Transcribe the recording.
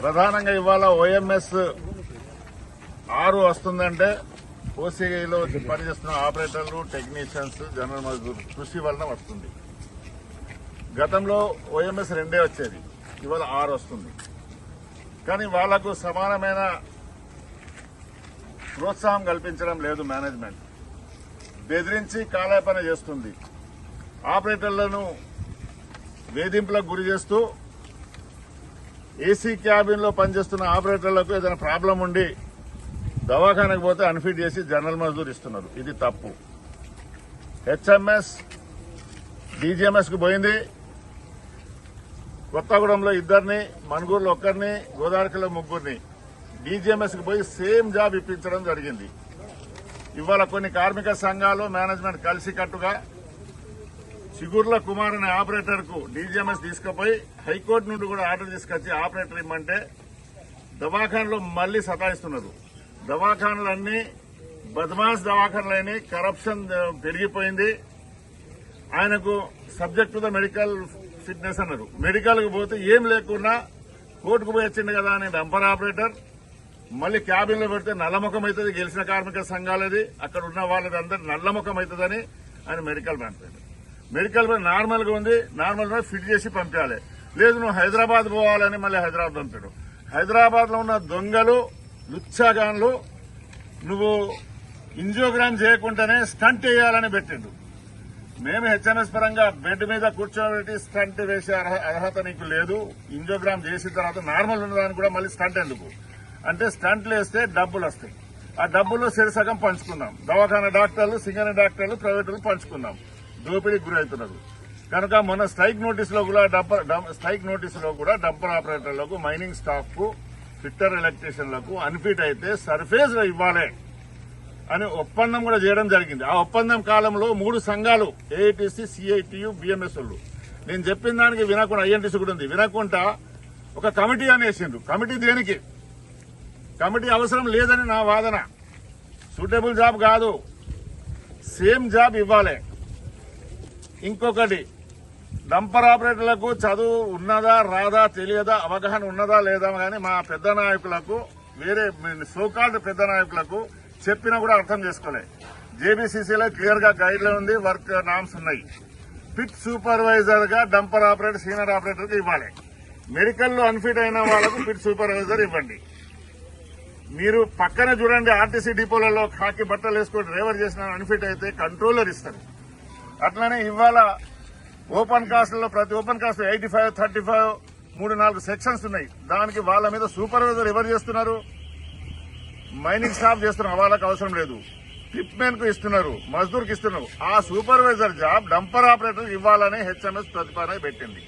ప్రధానంగా ఇవాళ ఓఎంఎస్ ఆరు వస్తుందంటే ఓసీఐలో పనిచేస్తున్న ఆపరేటర్లు టెక్నీషియన్స్ జనరల్ మజదూర్ కృషి వలన వస్తుంది. గతంలో ఓఎంఎస్ రెండే వచ్చేది. ఇవాళ ఆరు వస్తుంది. కానీ వాళ్ళకు సమానమైన ప్రోత్సాహం కల్పించడం లేదు మేనేజ్మెంట్. బెదిరించి కాలేపన చేస్తుంది. ఆపరేటర్లను వేధింపులకు గురి చేస్తూ ఏసీ క్యాబిన్లో పనిచేస్తున్న ఆపరేటర్లకు ఏదైనా ప్రాబ్లం ఉండి దవాఖానకు పోతే అన్ఫిట్ చేసి జనరల్ మజదూర్ ఇస్తున్నారు. ఇది తప్పు. హెచ్ఎంఎస్ డీజీఎంఎస్కు పోయింది. కొత్తగూడెంలో ఇద్దరిని మనుగూరులో ఒక్కరిని గోదావరిలో ముగ్గురిని డీజీఎంఎస్కు పోయి సేమ్ జాబ్ ఇప్పించడం జరిగింది. ఇవాళ కొన్ని కార్మిక సంఘాలు మేనేజ్మెంట్ కలిసికట్టుగా చిగుర్ల కుమార్ అనే ఆపరేటర్కు డీజీఎంఎస్ తీసుకుపోయి హైకోర్టు నుండి కూడా ఆర్డర్ తీసుకొచ్చి ఆపరేటర్ ఇమ్మంటే దవాఖానలో మళ్ళీ సతాయిస్తున్నారు. దవాఖానలన్నీ బద్మాస్ దవాఖానలైన కరప్షన్ పెరిగిపోయింది. ఆయనకు subject to the medical fitness అన్నారు. మెడికల్కి పోతే ఏం లేకున్నా కోర్టుకు పోయి వచ్చింది కదా అని డంపర్ ఆపరేటర్. మళ్ళీ క్యాబిన్లో పెడితే నల్లముఖం అవుతుంది గెలిచిన కార్మిక సంఘాలది. అక్కడ ఉన్న వాళ్ళది అందరు నల్లముఖం అవుతుందని ఆయన మెడికల్ పంపాడు మెడికల్ మ్యాన్ నార్మల్గా ఉంది. నార్మల్గా ఫిట్ చేసి పంపించాలి. లేదు నువ్వు హైదరాబాద్ పోవాలని మళ్ళీ హైదరాబాద్ పంపాడు హైదరాబాద్లో ఉన్న దొంగలు లుచ్చాగాన్లు నువ్వు ఇంజియోగ్రామ్ చేయకుండానే స్టంట్ వేయాలని పెట్టిండు. మేము హెచ్ఎంఎస్ పరంగా బెడ్ మీద కూర్చోబెట్టి స్టంట్ వేసే అర్హత నీకు లేదు. ఇంజియోగ్రామ్ చేసిన తర్వాత నార్మల్ ఉన్నదానికి కూడా మళ్ళీ స్టంట్ ఎందుకు? అంటే స్టంట్లు వేస్తే డబ్బులు వస్తాయి. ఆ డబ్బులు సరిసగం పంచుకుందాం దవాఖాన డాక్టర్లు సింగన డాక్టర్లు ప్రైవేటులు పంచుకుందాం దోపిడీకి గురవుతున్నారు కనుక మన స్ట్రైక్ నోటీస్లో కూడా డబ్బ- స్ట్రైక్ నోటీస్లో కూడా డబ్బర్ ఆపరేటర్లకు మైనింగ్ స్టాఫ్ ఫిట్టర్ ఎలక్ట్రీషియన్లకు అన్ఫిట్ అయితే సర్ఫేస్ ఇవ్వాలి అని ఒప్పందం కూడా చేయడం జరిగింది. ఆ ఒప్పందం కాలంలో మూడు సంఘాలు ఏఐటీసీ సిఐటియు బిఎంఎస్ నేను చెప్పిన దానికి వినకుండా ఐఎన్టీసీ కూడా ఉంది. వినకుండా ఒక కమిటీ అనేసిండ్రు. కమిటీ దేనికి? కమిటీ అవసరం లేదని నా వాదన. సూటబుల్ జాబ్ కాదు. సేమ్ జాబ్ ఇవ్వాలి. ఇంకొకటి డంపర్ ఆపరేటర్లకు చదువు ఉన్నదా రాదా తెలియదా అవగాహన ఉన్నదా లేదా కానీ మా పెద్ద నాయకులకు వేరే సోకాల్డ్ పెద్ద నాయకులకు చెప్పినా కూడా అర్థం చేసుకోలే. జేబీసీసీలో క్లియర్గా ఉంది వర్క్ నామ్స్ ఉన్నాయి. పిట్ సూపర్వైజర్గా డంపర్ ఆపరేటర్ సీనియర్ ఆపరేటర్కి ఇవ్వాలి. మెడికల్లో అన్ఫిట్ అయిన వాళ్ళకు పిట్ సూపర్వైజర్ ఇవ్వండి. మీరు పక్కన చూడండి ఆర్టీసీ డిపోలలో కాకి బట్టలు వేసుకొని డ్రైవర్ చేసిన అన్ఫిట్ అయితే కంట్రోలర్ ఇస్తారు. అట్లనే ఇవాళ ఓపెన్ కాస్ట్లో ప్రతి open cast eighty five thirty five మూడు నాలుగు సెక్షన్స్ ఉన్నాయి. దానికి వాళ్ళ మీద సూపర్వైజర్ ఎవరు చేస్తున్నారు? మైనింగ్ స్టాఫ్ చేస్తున్నారు. వాళ్ళకి అవసరం లేదు. టిప్మెన్కు ఇస్తున్నారు. మజ్దూర్కి ఇస్తున్నారు. ఆ సూపర్వైజర్ జాబ్ డంపర్ ఆపరేటర్ ఇవ్వాలని హెచ్ఎంఎస్ ప్రతిపాదన పెట్టింది.